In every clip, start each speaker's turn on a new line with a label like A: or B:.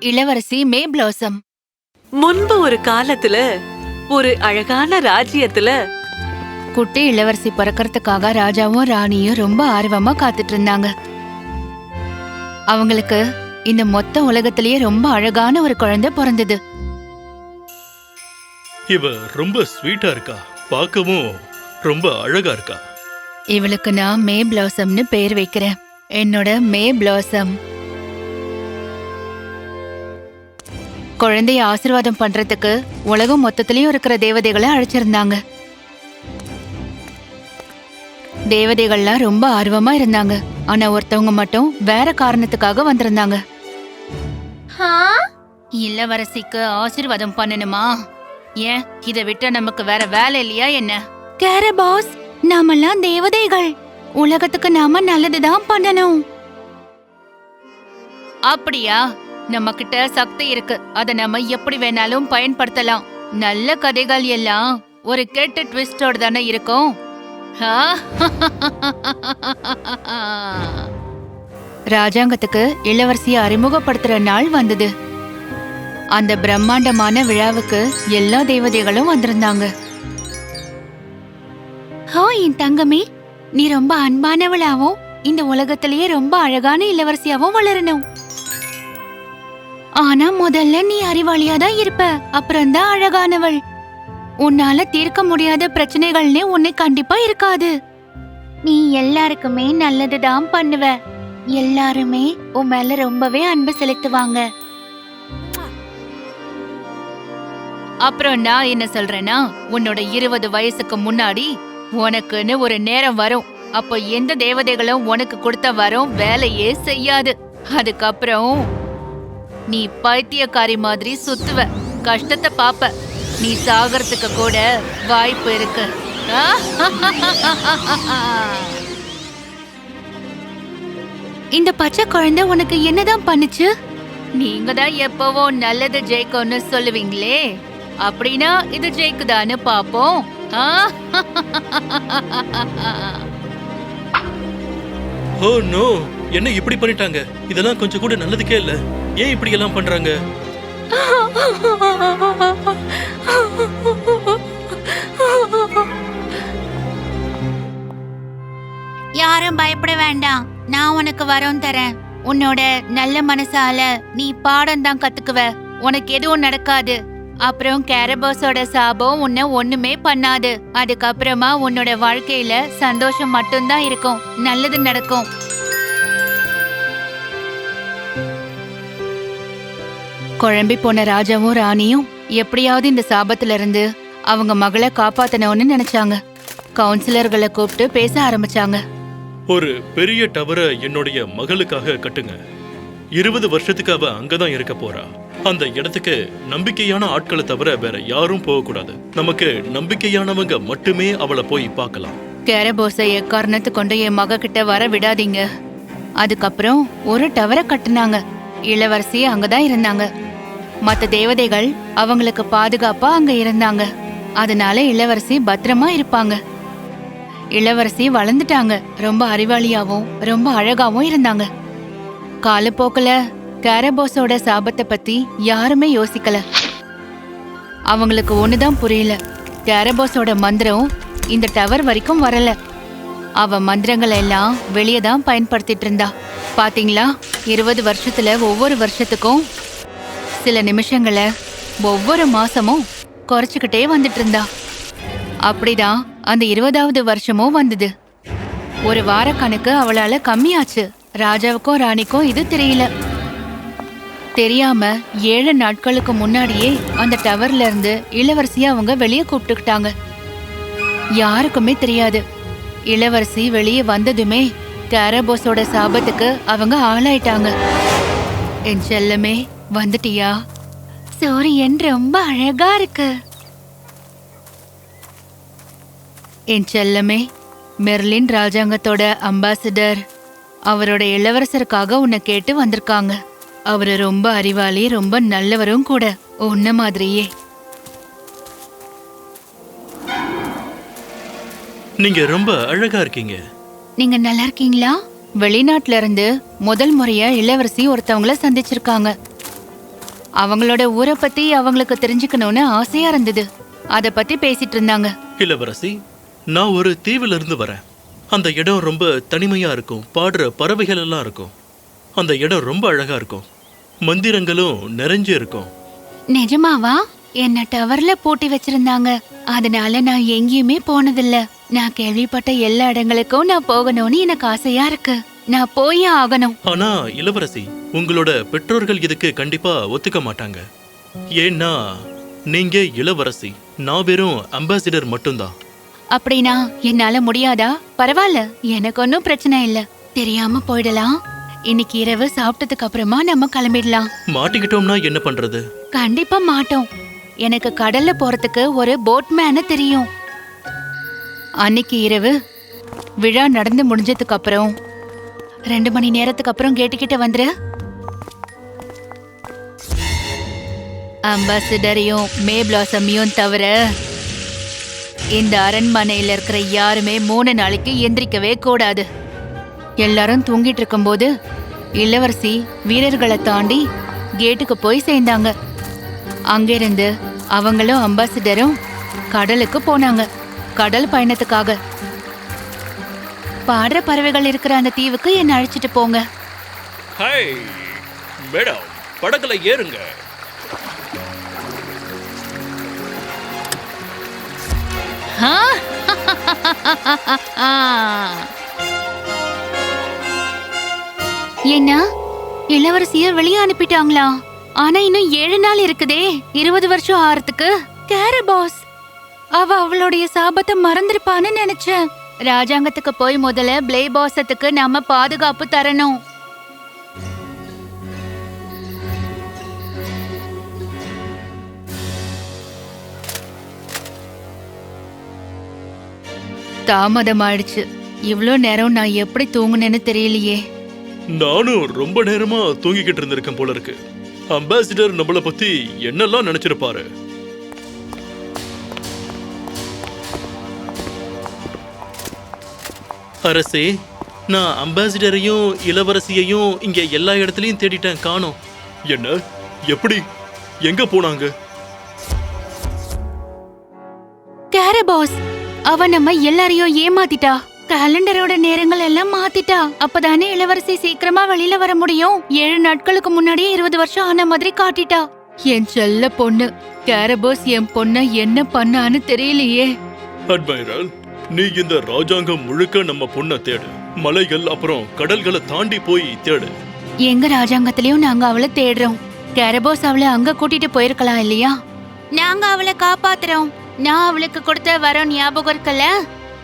A: இளவரசி மே பிளாசம்.
B: முன்பு ஒரு காலத்துல ஒரு அழகான ராஜ்யத்துல
A: குட்டி இளவரசி பிறக்கறதுக்காக ராஜாவும் ராணியும் ரொம்ப ஆர்வமா காத்துட்டு இருந்தாங்க அவங்களுக்கு இந்த மொத்த உலகத்திலேயே ரொம்ப அழகான ஒரு குழந்தை பிறந்தது.
C: இவ ரொம்ப ஸ்வீட்டா இருக்கா? பார்க்கவும் ரொம்ப அழகா இருக்கா?
A: இவளுக்கு நான் மே பிளாசம்னு பேர் வைக்கிறேன். என்னோட மே பிளாசம். குழந்தைய ஆசீர்வாதம் பண்றதுக்கு உலகம் மொத்தத்திலயும் இருக்கிற தேவதைகளை அழைச்சிருந்தாங்க. தேவதைகள்லாம் ரொம்ப ஆர்வமா இருந்தாங்க. ஆனா ஒருத்தவங்க மட்டும் வேற காரணத்துக்காக வந்திருந்தாங்க. இளவரசிக்கு ஆசீர்வாதம் பண்ணணுமா? ஏன்? இதை விட்டு நமக்கு வேற வேலை இல்லையா என்ன? கேர பாஸ் நாமெல்லாம் தேவதைகள். உலகத்துக்கு நாம நல்லதுதான் பண்ணணும். அப்படியா? நம்ம கிட்ட சக்தி இருக்கு. அத நம்ம எப்படி வேணாலும் பயன்படுத்தலாம். நல்ல கதைகள் எல்லாம் ஒரு கெட்ட ட்விஸ்டோட தானே இருக்கும். ராஜாங்கத்துக்கு இளவரசியை அறிமுகப்படுத்துற நாள் வந்தது. அந்த பிரம்மாண்டமான விழாவுக்கு எல்லா தேவதைகளும் வந்திருந்தாங்க. ஹோ என் தங்கமே. நீ ரொம்ப அன்பானவளாவும் இந்த உலகத்திலேயே ரொம்ப அழகான இளவரசியாவும் வளரணும். ஆனா முதல்ல நீ அறிவாளியா தான் இருப்ப. அப்புறம் தான் அழகானவள். உன்னால தீர்க்க முடியாத பிரச்சனைகள்னே உன்னை கண்டிப்பா இருக்காது. நீ எல்லாருக்குமே நல்லதுதான் பண்ணுவ. எல்லாருமே உன் மேல ரொம்பவே அன்பு செலுத்துவாங்க. அப்புறம் நான் என்ன சொல்றேன்னா உன்னோட இருபது வயசுக்கு முன்னாடி உனக்குன்னு ஒரு நேரம் வரும். அப்போ எந்த தேவதைகளும் உனக்கு கொடுத்த வரும் வேலையே செய்யாது. அதுக்கப்புறம் நீ பைத்தியக்காரி மாதிரி சுத்துவ. கஷ்டத்தை பாப்ப. நீ சாகறதுக்கு கூட வாய்ப்பு இருக்கு. ஆ? இந்த பச்சை குழந்தை உனக்கு என்னதான் பண்ணுச்சு? நீங்க தான் எப்பவோ நல்லது ஜெயிக்கும்னு சொல்லுவீங்களே. அப்படின்னா இது ஜெயிக்குதான்னு பாப்போம்?
C: Oh no. என்ன இப்படி பண்ணிட்டாங்க? இதெல்லாம் கொஞ்சம் கூட நல்லதுக்கே இல்ல. ஏன் இப்படி எல்லாம் பண்றாங்க?
A: யாரும் பயப்பட வேண்டாம். நான் உனக்கு வரம் தரேன். உன்னோட நல்ல மனசால நீ பாடம் தான் கத்துக்குவ. உனக்கு எதுவும் நடக்காது. அப்புறம் கேரபோஸோட சாபம் உன்னை ஒண்ணுமே பண்ணாது. அதுக்கப்புறமா உன்னோட வாழ்க்கையில சந்தோஷம் மட்டும்தான் இருக்கும். நல்லது நடக்கும். குழம்பி போன ராஜாவும் ராணியும் எப்படியாவது இந்த சாபத்துல இருந்து அவங்க மகளை காப்பாத்தணும்னு நினைச்சாங்க. கவுன்சிலர்களை கூப்பிட்டு பேச ஆரம்பிச்சாங்க.
C: ஒரு பெரிய டவரை என்னுடைய மகளுக்காக கட்டுங்க. இருபது வருஷத்துக்கு அவ அங்கதான் இருக்க போறா. அந்த இடத்துக்கு நம்பிக்கையான ஆட்களை தவிர வேற யாரும் போகக்கூடாது நமக்கு நம்பிக்கையானவங்க மட்டுமே அவளை போய் பார்க்கலாம்.
A: கேரபோஸை எக்காரணத்து கொண்டு என் மக கிட்ட வர விடாதீங்க. அதுக்கப்புறம் ஒரு டவரை கட்டுனாங்க. இளவரசி அங்கதான் இருந்தாங்க. மத்த தேவதைகள் அவங்களுக்கு பாதுகாப்பா அங்க இருந்தாங்க. அதனால இளவரசி பத்திரமா இருப்பாங்க. இளவரசி வளர்ந்துட்டாங்க. ரொம்ப அறிவாளியாவும் ரொம்ப அழகாவும் இருந்தாங்க. காலப்போக்கில் கேரபோஸோட சாபத்தை பத்தி யாருமே யோசிக்கல. அவங்களுக்கு ஒண்ணுதான் புரியல. கேரபோஸோட மந்திரம் இந்த டவர் வரைக்கும் வரல. அவ மந்திரங்கள் எல்லாம் வெளியே தான் பயன்படுத்திட்டு இருந்தா. பாத்தீங்களா? இருபது வருஷத்துல ஒவ்வொரு வருஷத்துக்கும் சில நிமிஷங்களை ஒவ்வொரு மாசமும் குறைச்சிக்கிட்டே வந்துட்டு இருந்தா. அப்படிதான் அந்த இருபதாவது வருஷமும் வந்தது. ஒரு வார கணக்கு அவளால கம்மியாச்சு. ராஜாவுக்கும் ராணிக்கும் இது தெரியல. தெரியாம ஏழு நாட்களுக்கு முன்னாடியே அந்த டவர்ல இருந்து இளவரசிய அவங்க வெளியே கூப்பிட்டுக்கிட்டாங்க. யாருக்குமே தெரியாது. இளவரசி வெளியே வந்ததுமே கேரபோஸோட சாபத்துக்கு அவங்க ஆளாயிட்டாங்க. என் செல்லமே வந்துட்டியா? சூரியன் ரொம்ப அழகா இருக்கு. என் செல்லமே மெர்லின் ராஜாங்கத்தோட அம்பாசிடர் அவரோட இளவரசருக்காக உன்னை கேட்டு வந்திருக்காங்க. அவரு ரொம்ப அறிவாளி ரொம்ப நல்லவரும் கூட உன்ன மாதிரியே.
C: நீங்க ரொம்ப அழகா இருக்கீங்க.
A: நீங்க நல்லா இருக்கீங்களா? வெளிநாட்டுல இருந்து முதல் முறையா இளவரசி ஒருத்தவங்கள சந்திச்சிருக்காங்க. அவங்களோட ஊரை பத்தி அவங்களுக்கு தெரிஞ்சுக்கணும்னு ஆசையா இருந்தது. அத பத்தி பேசிட்டு இருந்தாங்க.
C: இளவரசி நான் ஒரு தீவுல இருந்து வரேன். அந்த இடம் ரொம்ப தனிமையா இருக்கும். பாடுற பறவைகள் எல்லாம் இருக்கும். அந்த இடம் ரொம்ப அழகா இருக்கும். மந்திரங்களும் நிறைஞ்சு இருக்கும்.
A: நிஜமாவா? என்ன டவர்ல பூட்டி வச்சிருந்தாங்க. அதனால நான் எங்கேயுமே போனதில்ல. நான் கேள்விப்பட்ட எல்லா இடங்களுக்கும் நான் போகணும்னு எனக்கு ஆசையா இருக்கு. நான் போயே ஆகணும்.
C: ஆனா இளவரசி உங்களோட பெற்றோர்கள் இதுக்கு கண்டிப்பா ஒத்துக்க மாட்டாங்க. ஏன்னா நீங்க இளவரசி நான் வெறும் அம்பாசிடர் மட்டும்தான்.
A: அப்படின்னா என்னால முடியாதா? பரவாயில்ல எனக்கு ஒன்றும் பிரச்சனை இல்ல. தெரியாம போயிடலாம். இன்னைக்கு இரவு சாப்பிட்டதுக்கு அப்புறமா நம்ம கிளம்பிடலாம்.
C: மாட்டிக்கிட்டோம்னா என்ன பண்றது?
A: கண்டிப்பா மாட்டோம். எனக்கு கடல்ல போறதுக்கு ஒரு போட்மேன தெரியும். அன்னைக்கு இரவு விழா நடந்து முடிஞ்சதுக்கு அப்புறம் ரெண்டு மணி நேரத்துக்கு அப்புறம் கேட்டுக்கிட்ட வந்துரு. அம்பாசிடரையும் மே பிளாசமையும் தவிர இந்த அரண்மனையில் இருக்கிற யாருமே மூணு நாளைக்கு எந்திரிக்கவே கூடாது. எல்லாரும் தூங்கிட்டு இருக்கும்போது இளவரசி வீரர்களை தாண்டி கேட்டுக்கு போய் சேர்ந்தாங்க. அங்கிருந்து அவங்களும் அம்பாசிடரும் கடலுக்கு போனாங்க. கடல் பயணத்துக்காக. பாடுற பறவைகள் இருக்கிற அந்த தீவுக்கு என்ன அழைச்சிட்டு போங்க.
C: ஹாய் மேடம் படகுல ஏறுங்க.
A: ஆ? என்ன? இளவரசிய வெளியே அனுப்பிட்டாங்களா? ஆனா இன்னும் ஏழு நாள் இருக்குதே. இருபது வருஷம் ஆறதுக்கு. கேர பாஸ் அவ அவளுடைய சாபத்தை மறந்திருப்பான்னு நினைச்சேன். ராஜாங்கத்துக்கு போய் முதல்ல பிளே பாசத்துக்கு நாம பாதுகாப்பு தரணும். தாமதம் ஆயிடுச்சு நேரம் நான் எப்படி தூங்குனேன்னு தெரியலையே.
C: நானும் ரொம்ப நேரமா தூங்கிக்கிட்டு இருந்திருக்கேன் போல இருக்கு. அம்பாசிடர் நம்மள பத்தி என்னெல்லாம் நினைச்சிருப்பாரு? அரசே நான் அம்பாசிடரையும் இளவரசியையும் இங்க எல்லா இடத்துலயும் தேடிட்டேன் காணோம். என்ன? எப்படி? எங்க போனாங்க?
A: கேர பாஸ் அவ நம்ம எல்லாரையும் ஏமாத்திட்டா. கேலண்டரோட நேரங்கள் எல்லாம் மாத்திட்டா. அப்பதானே இளவரசி சீக்கிரமா வெளியில வர முடியும். ஏழு நாட்களுக்கு முன்னாடியே இருபது வருஷம் ஆன மாதிரி காட்டிட்டா. என் செல்ல பொண்ணு கேரபோஸ் என் பொண்ண என்ன பண்ணான்னு தெரியலையே.
C: அட்மைரல் நீ இந்த ராஜாங்கம் முழுக்க நம்ம பொண்ணை தேடு. மலைகள் அப்புறம் கடல்களை தாண்டி போய் தேடு.
A: எங்க ராஜாங்கத்திலயும் நாங்க அவளை தேடுறோம். கேரபோஸ் அவளை அங்க கூட்டிட்டு போயிருக்கலாம் இல்லையா? நாங்க அவளை காப்பாத்துறோம். நான் அவளுக்கு கொடுத்த வரம் ஞாபகம் இருக்கல?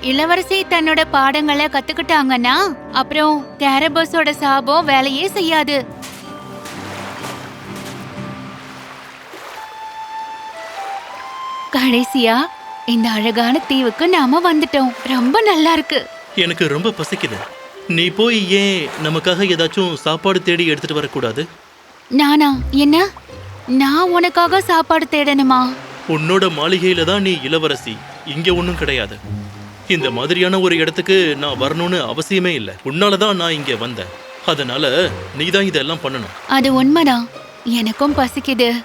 A: இளவரசி தன்னோட பாடங்களை கத்துக்கிட்டாங்கன்னா அப்புறம் கேரபோஸோட சாபம் வேலையே செய்யாது. கடைசியா இந்த அழகான தீவுக்கு நாம வந்துட்டோம். ரொம்ப நல்லா இருக்கு
C: எனக்கு ரொம்ப பசிக்குது. நீ போய் ஏன் நமக்காக ஏதாச்சும் சாப்பாடு தேடி எடுத்துட்டு வரக்கூடாது?
A: நானா? என்ன? நான் உனக்காக சாப்பாடு தேடணுமா?
C: உன்னோட மாளிகையில தான் நீ இளவரசி. இங்க ஒன்றும் கிடையாது. இந்த மாதிரியான ஒரு இடத்துக்கு நான் வரணும்னு அவசியமே இல்லை. உன்னால தான் நான் இங்க வந்தேன். அதனால நீ தான் இதெல்லாம் பண்ணணும்.
A: அது உண்மைதான். எனக்கும் பசிக்குது.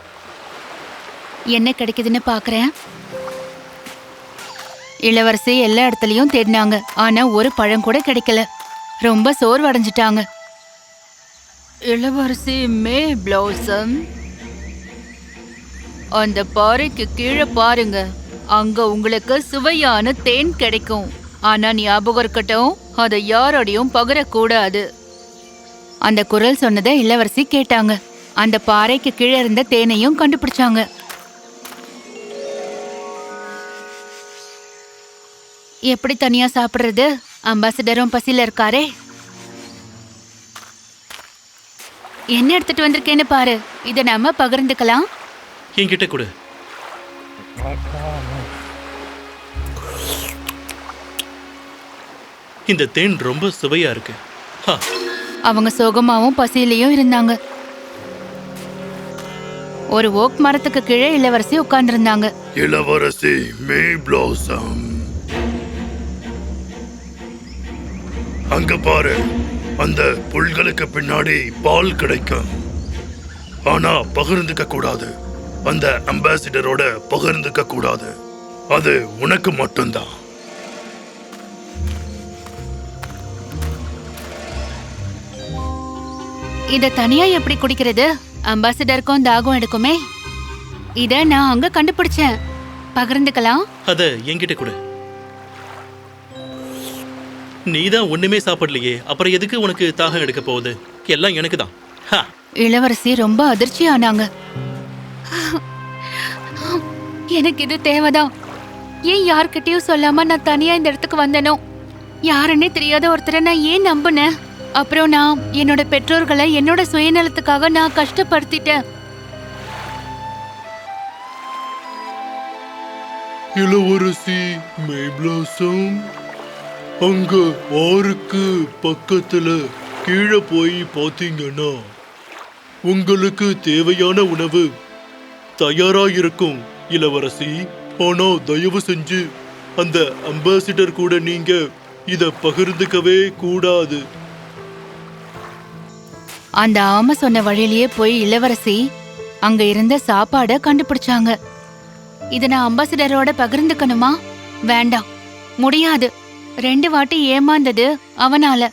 A: என்ன கிடைக்குதுன்னு பாக்குறேன். இளவரசி எல்லா இடத்துலயும் தேடினாங்க. ஆனா ஒரு பழம் கூட கிடைக்கல. ரொம்ப சோர்வடைஞ்சிட்டாங்க. இளவரசி மே பிளவுசம். அந்த பாறைக்கு கீழே பாருங்க. அங்க உங்களுக்கு சுவையான தேன் கிடைக்கும். ஆனா ஞாபகம் இருக்கட்டும் அதை யாரோடையும் பகிரக்கூடாது. அந்த குரல் சொன்னதை இளவரசி கேட்டாங்க. அந்த பாறைக்கு கீழே இருந்த தேனையும் கண்டுபிடிச்சாங்க. எப்படி தனியா சாப்பிடுறது? அம்பாசிடரும் பசியில இருக்காரே. என்ன எடுத்துட்டு வந்திருக்கேன்னு பாரு. இத நாம பகிர்ந்துக்கலாம்.
C: என்கிட்ட கொடு. இந்த தேன் ரொம்ப சுவையா இருக்கு. ஹா,
A: அவங்க சோகமாவும் பசியிலையும் இருந்தாங்க. ஒரு ஓக் மரத்துக்கு கீழே இளவரசி உட்கார்ந்திருந்தாங்க.
D: இளவரசி மே பிளாசம். அங்க பாரு. அந்த புல்களுக்கு பின்னாடி பால் கிடைக்கும். ஆனா பகிர்ந்துக்க கூடாது. அந்த அம்பாசிடரோட பகிர்ந்துக்க கூடாது. அது உனக்கு மட்டும்தான்.
A: இத தனியா எப்படி குடிக்கிறது? அம்பாசிடருக்கும் தாகம் எடுக்குமே. இத நான் அங்க கண்டுபிடிச்சேன். பகிர்ந்துக்கலாம்?
C: அத என்கிட்ட கொடு. நீதான் ஒண்ணுமே சாப்பிடலையே. அப்புறம் எதுக்கு உனக்கு தாகம் எடுக்க போகுது? எல்லாம் எனக்கு தான்
A: இளவரசி ரொம்ப அதிர்ச்சி ஆனாங்க எனக்கு இது தேவைதான். ஏன் யார்கிட்டயும் சொல்லாம நான் தனியா இந்த இடத்துக்கு வந்தேனோ? யாருன்னே தெரியாத ஒருத்தரை நான் ஏன் நம்பினேன்? அப்புறம் நான் என்னோட பெற்றோர்களை என்னோட சுயநலத்துக்காக நான் கஷ்டப்படுத்திட்டேன்.
D: இளவரசி மேப்லாசம் அங்க ஆறுக்கு பக்கத்துல கீழே போய் பாத்தீங்கன்னா உங்களுக்கு தேவையான உணவு தயாரா இருக்கும் இளவரசி. ஆனா தயவு செஞ்சு அந்த அம்பாசிடர் கூட நீங்க இத பகிர்ந்துக்கவே கூடாது.
A: அந்த ஆமை சொன்ன வழியிலேயே போய் இளவரசி அங்க இருந்த சாப்பாட கண்டுபிடிச்சாங்க. இத நான் அம்பாசிடரோட பகிர்ந்துக்கணுமா? வேண்டாம். முடியாது. ரெண்டு வாட்டி ஏமாந்தது அவனால.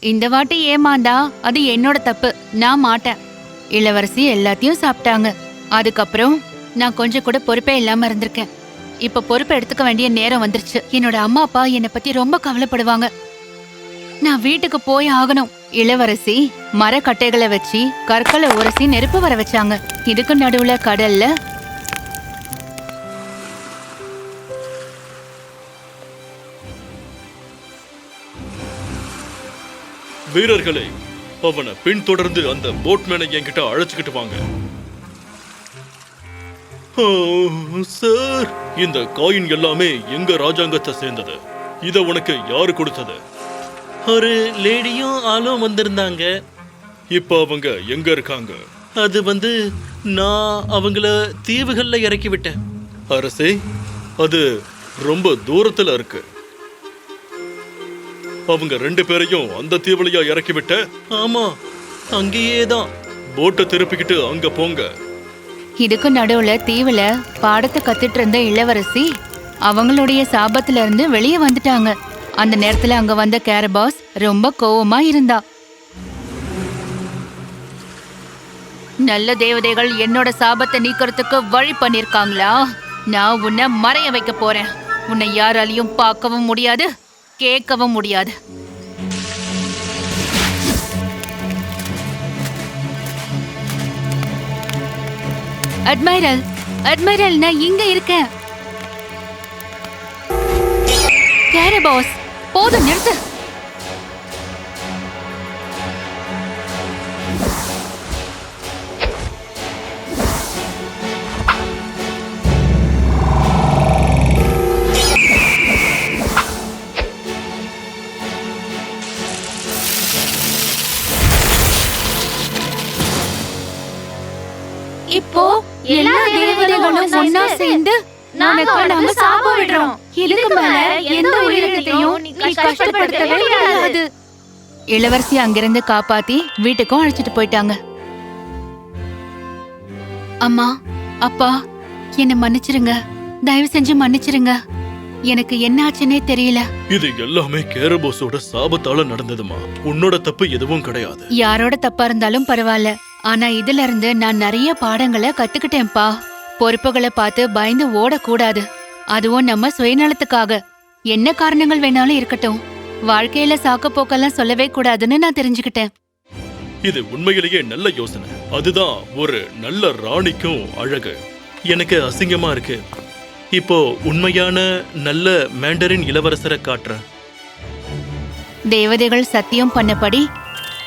A: இந்த வாட்டி ஏமாந்தா அது என்னோட தப்பு. நான் மாட்டேன். இளவரசி எல்லாத்தையும் சாப்பிட்டாங்க. அதுக்கப்புறம் நான் கொஞ்சம் கூட பொறுப்பே இல்லாம இருந்திருக்கேன். இப்ப பொறுப்பை எடுத்துக்க வேண்டிய நேரம் வந்துருச்சு. என்னோட அம்மா அப்பா என்னை பத்தி ரொம்ப கவலைப்படுவாங்க. நான் வீட்டுக்கு போய் ஆகணும். இளவரசி மரக்கட்டைகளை வச்சு கற்களை உரசி நெருப்பு வர வச்சாங்க. இதுக்கு நடுவுல கடல்ல
C: வீரர்களே அவனை பின்தொடர்ந்து அந்த போட்மேனை என்கிட்ட அழைச்சுக்கிட்டு வாங்க. சார். இந்த காயின் எல்லாமே எங்க ராஜாங்கத்தை சேர்ந்தது. இத உனக்கு யாரு கொடுத்தது? ஒரு லேடியும் ஆளும் வந்திருந்தாங்க. இப்ப அவங்க எங்க இருக்காங்க? அது வந்து நான் அவங்கள தீவுகள்ல இறக்கி விட்டேன். அரசே அது ரொம்ப தூரத்துல இருக்கு. அவங்க ரெண்டு பேரையும் அந்த தீவலையா இறக்கி விட்ட ஆமா அங்கேயே தான் போட்டை திருப்பிக்கிட்டு அங்க போங்க.
A: இதுக்கு நடுவுல தீவுல பாடத்தை கத்துட்டு இருந்த இளவரசி அவங்களுடைய சாபத்துல இருந்து வெளியே வந்துட்டாங்க. அந்த நேரத்துல அங்க வந்த கேரபாஸ் ரொம்ப கோவமா இருந்தா. நல்ல தேவதைகள் என்னோட சாபத்தை நீக்கிறதுக்கு வழி பண்ணிருக்காங்களா? நான் உன்னை மறைய வைக்க போறேன். உன்னை யாராலையும் பார்க்கவும் முடியாது. கேட்கவும் முடியாது. அட்மைரல் அட்மைரல் நான் இங்க இருக்கேன். கேரபாஸ் போதும் நிறுத்து. தேவதைகளும் ஒன்னா சேர்ந்து உனக்கு நாங்க சாபம் விடுறோம். இதுக்கு மேல எந்த உயிரினத்தையும் நீ கஷ்டப்படுத்தவே கூடாது இளவரசி அங்கிருந்து காப்பாத்தி வீட்டுக்கும் அழைச்சிட்டு போயிட்டாங்க. அம்மா அப்பா என்ன மன்னிச்சிருங்க. தயவு செஞ்சு மன்னிச்சிருங்க. எனக்கு என்ன ஆச்சுன்னே தெரியல.
C: இது எல்லாமே கேரபோஸோட சாபத்தால நடந்ததுமா? உன்னோட தப்பு எதுவும் கிடையாது.
A: யாரோட தப்பா இருந்தாலும் பரவாயில்ல. ஆனா இதுல இருந்து நான் நிறைய பாடங்களை கத்துக்கிட்டேன்ப்பா. பொறுப்புகளை பார்த்து பயந்து ஓடக்கூடாது. அதுவும் நம்ம சுயநலத்துக்காக. என்ன காரணங்கள் வேணாலும் இருக்கட்டும். வாழ்க்கையில சாக்கு போக்கெல்லாம் சொல்லவே கூடாதுன்னு நான் தெரிஞ்சுக்கிட்டேன்.
C: இது உண்மையிலேயே நல்ல யோசனை. அதுதான் ஒரு நல்ல ராணிக்கும் அழகு. எனக்கு அசிங்கமா இருக்கு. இப்போ உண்மையான நல்ல மேண்டரின் இளவரசரை காட்டுறேன்.
A: தேவதைகள் சத்தியம் பண்ணபடி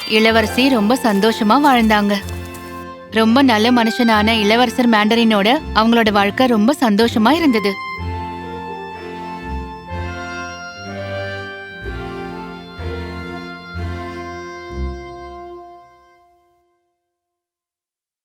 A: இளவரசி ரொம்ப சந்தோஷமா வாழ்ந்தாங்க. ரொம்ப நல்ல மனுஷனான இளவரசர் மேண்டரினோட அவங்களோட வாழ்க்கை ரொம்ப சந்தோஷமா இருந்தது.